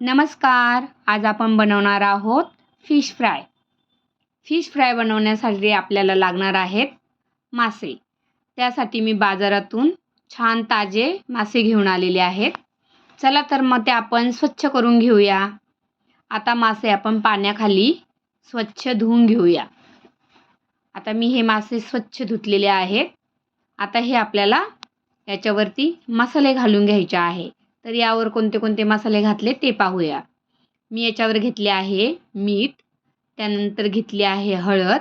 नमस्कार आज आपण बनवणार आहोत फिश फ्राय. फिश फ्राय बनवण्यासाठी आपल्याला लागणार आहेत मासे. त्यासाठी मी बाजारातून छान ताजे मासे घेऊन आलेले आहेत. चला तर मग ते आपण स्वच्छ करून घेऊया. आता मासे आपण पाण्याखाली स्वच्छ धुवून घेऊया. आता मी हे मासे स्वच्छ धुतलेले आहेत. आता हे आपल्याला याच्यावरती मसाले घालून घ्यायचे आहे. तर यावर कोणते कोणते मसाले घातले ते पाहूया. मी याच्यावर घेतले आहे मीठ त्यानंतर घेतली आहे हळद.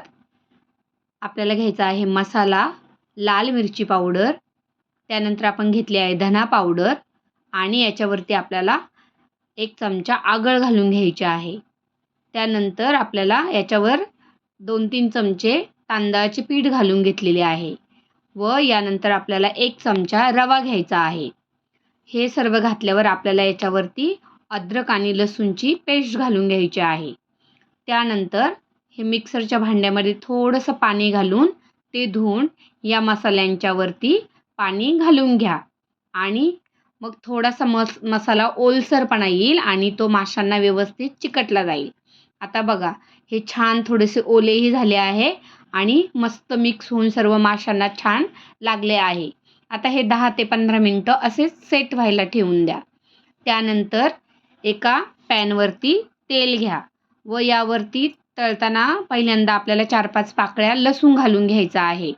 आपल्याला घ्यायचा आहे मसाला लाल मिरची पावडर त्यानंतर आपण घेतली आहे धना पावडर आणि याच्यावरती आपल्याला एक चमचा आगळ घालून घ्यायची आहे. त्यानंतर आपल्याला याच्यावर दोन तीन चमचे तांदळाचे पीठ घालून घेतलेले आहे व यानंतर आपल्याला एक चमचा रवा घ्यायचा आहे. हे सर्व घातल्यावर आपल्याला याच्यावरती अद्रक आणि लसूणची पेस्ट घालून घ्यायची आहे. त्यानंतर हे मिक्सरच्या भांड्यामध्ये थोडंसं पाणी घालून ते धुवून या मसाल्यांच्यावरती पाणी घालून घ्या. आणि मग थोडासा मस मसाला ओलसरपणा येईल आणि तो माशांना व्यवस्थित चिकटला जाईल. आता बघा हे छान थोडेसे ओलेही झाले आहे आणि मस्त मिक्स होऊन सर्व माशांना छान लागले आहे. आता हे दहा ते पंधरा मिनटं असेच सेट व्हायला ठेवून द्या. त्यानंतर एका पॅनवरती तेल घ्या व यावरती तळताना पहिल्यांदा आपल्याला चार पाच पाकळ्या लसूण घालून घ्यायचा आहे.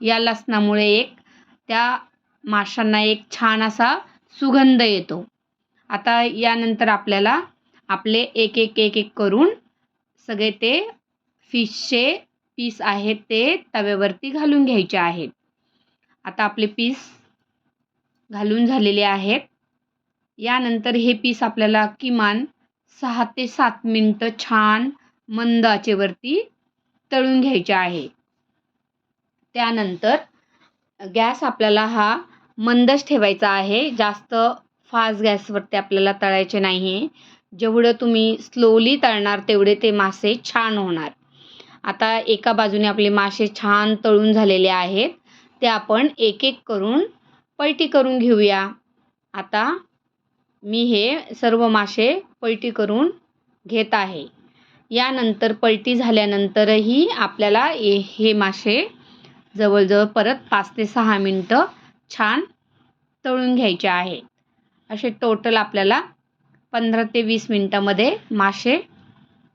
या लसणामुळे एक त्या माशांना एक छान असा सुगंध येतो. आता यानंतर आपल्याला आपले एक एक एक एक करून सगळे ते फिशचे पीस आहेत ते तव्यावरती घालून घ्यायचे आहेत. आता आपले पीस घालून झालेले आहेत. यानंतर हे पीस आपल्याला किमान सहा ते सात मिनटं छान मंद आचेवरती तळून घ्यायचे आहे. त्यानंतर गॅस आपल्याला हा मंदच ठेवायचा आहे. जास्त फास्ट गॅसवरती आपल्याला तळायचे नाही जेवढं तुम्ही स्लोली तळणार तेवढे ते मासे छान होणार. आता एका बाजूने आपले मासे छान तळून झालेले आहेत. ते आपण एक एक करून पलटी करून घेऊया. आता मी हे सर्व मासे पलटी करून घेत आहे. यानंतर पलटी झाल्यानंतरही आपल्याला हे मासे जवळजवळ परत पाच ते सहा मिनटं छान तळून घ्यायचे आहे असे टोटल आपल्याला पंधरा ते वीस मिनटामध्ये मासे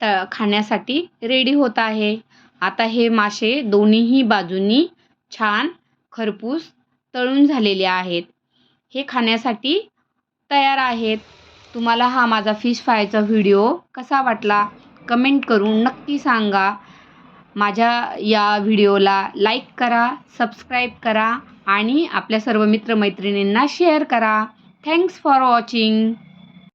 त खाण्यासाठी रेडी होत आहे. आता हे मासे दोन्हीही बाजूंनी छान खरपूस तळून झालेले आहेत. हे खाण्यासाठी तयार आहेत. तुम्हाला हा माझा फिश फ्रायचा व्हिडिओ कसा वाटला? कमेंट करून नक्की सांगा. माझ्या या व्हिडिओला लाईक करा सबस्क्राईब करा आणि आपल्या सर्व मित्रमैत्रिणींना शेअर करा. Thanks for watching